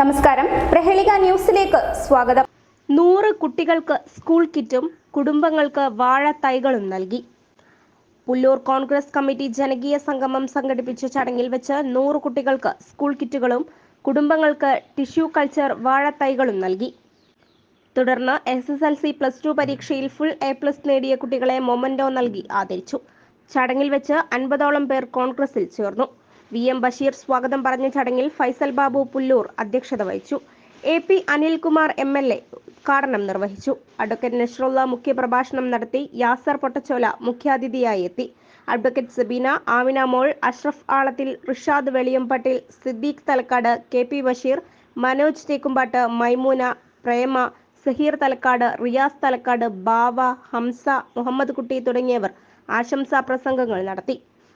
നമസ്കാരം. പ്രഹേളിക ന്യൂസിലേക്ക് സ്വാഗതം. നൂറ് കുട്ടികൾക്ക് സ്കൂൾ കിറ്റും കുടുംബങ്ങൾക്ക് വാഴത്തൈകളും നൽകി. പുല്ലൂർ കോൺഗ്രസ് കമ്മിറ്റി ജനകീയ സംഗമം സംഘടിപ്പിച്ച ചടങ്ങിൽ വെച്ച് നൂറ് കുട്ടികൾക്ക് സ്കൂൾ കിറ്റുകളും കുടുംബങ്ങൾക്ക് ടിഷ്യൂ കൾച്ചർ വാഴത്തൈകളും നൽകി. തുടർന്ന് S S L C plus two പരീക്ഷയിൽ ഫുൾ എ പ്ലസ് നേടിയ കുട്ടികളെ മൊമന്റോ നൽകി ആദരിച്ചു. ചടങ്ങിൽ വെച്ച് അൻപതോളം പേർ കോൺഗ്രസിൽ ചേർന്നു. വി എം ബഷീർ സ്വാഗതം പറഞ്ഞ ചടങ്ങിൽ ഫൈസൽ ബാബു പുല്ലൂർ അധ്യക്ഷത വഹിച്ചു. A P Anilkumar M L A ഉദ്ഘാടനം നിർവഹിച്ചു. അഡ്വക്കേറ്റ് നഷ്റുള്ള മുഖ്യപ്രഭാഷണം നടത്തി യാസർ പൊട്ടച്ചോല മുഖ്യാതിഥിയായി എത്തി. Advocate Sabeena Amina Mol Ashraf Alathil Rishad Veliyampattil Siddique Thalakkad K P Basheer Manoj Thekkumpattu Maimoona Prema Saheer Thalakkad Riyas Thalakkad Bava Hamza Muhammad Kutty തുടങ്ങിയവർ ആശംസാ പ്രസംഗങ്ങൾ നടത്തി.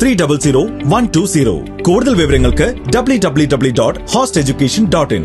Three double zero one two zero കൂടുതൽ വിവരങ്ങൾക്ക് W W W dot host education dot in